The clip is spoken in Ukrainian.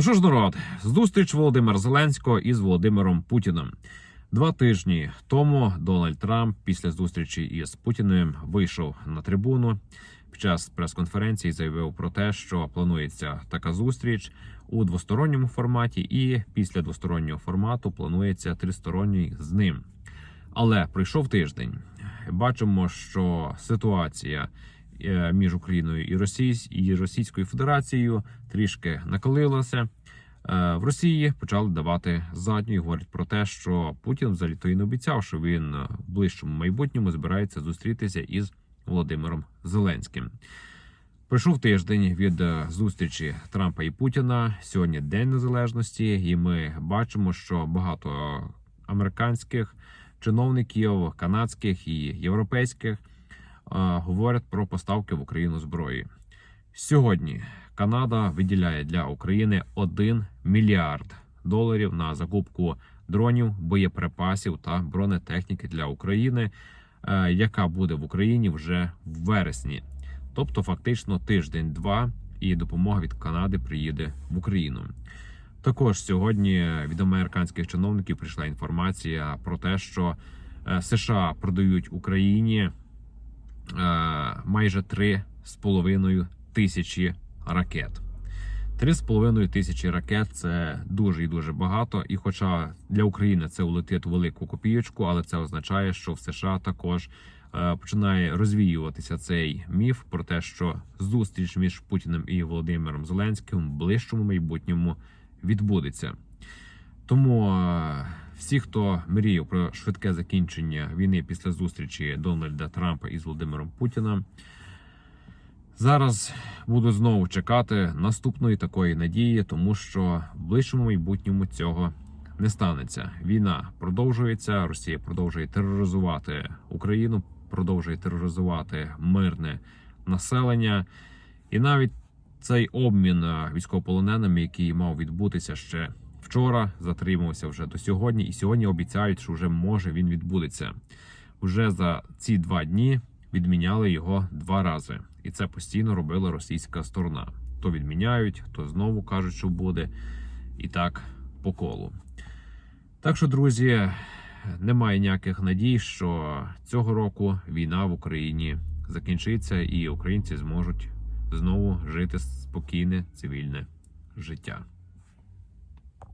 Ну що ж, народ, зустріч Володимира Зеленського із Володимиром Путіним. Два тижні тому Дональд Трамп після зустрічі із Путіним вийшов на трибуну. Під час прес-конференції заявив про те, що планується така зустріч у двосторонньому форматі, і після двостороннього формату планується тристоронній з ним. Але пройшов тиждень. Бачимо, що ситуація між Україною і Російсь і Російською Федерацією трішки накалилася. Е, В Росії почали давати задню і говорять про те, що Путін взагалі то і не обіцяв, що він в ближчому майбутньому збирається зустрітися із Володимиром Зеленським. Пройшов тиждень від е, зустрічі Трампа і Путіна. Сьогодні День Незалежності, і ми бачимо, що багато американських чиновників, канадських і європейських е, говорять про поставки в Україну зброї. Сьогодні Канада виділяє для України 1 мільярд доларів на закупку дронів, боєприпасів та бронетехніки для України, е, яка буде в Україні вже в вересні. Тобто, фактично тиждень-два, і допомога від Канади приїде в Україну. Також сьогодні від американських чиновників прийшла інформація про те, що е, США продають Україні е, майже 3,5 тисячі ракет. 3,5 тисячі ракет це дуже і дуже багато. І, хоча для України це улетить велику копійочку, але це означає, що в США також е, починає розвіюватися цей міф про те, що зустріч між Путіним і Володимиром Зеленським в ближчому майбутньому відбудеться. Тому е, всі, хто мріяв про швидке закінчення війни після зустрічі Дональда Трампа із Володимиром Путіним, зараз буду знову чекати наступної такої надії, тому що в ближчому майбутньому цього не станеться. Війна продовжується. Росія продовжує тероризувати Україну, продовжує тероризувати мирне населення, і навіть цей обмін військовополоненими, який мав відбутися ще вчора, затримався вже до сьогодні, і сьогодні обіцяють, що вже може він відбудеться. Вже за ці два дні відміняли його два рази, і це постійно робила російська сторона. То відміняють, то знову кажуть, що буде, і так по колу. Так що, друзі, немає ніяких надій, що цього року війна в Україні закінчиться, і українці зможуть знову жити спокійне цивільне життя.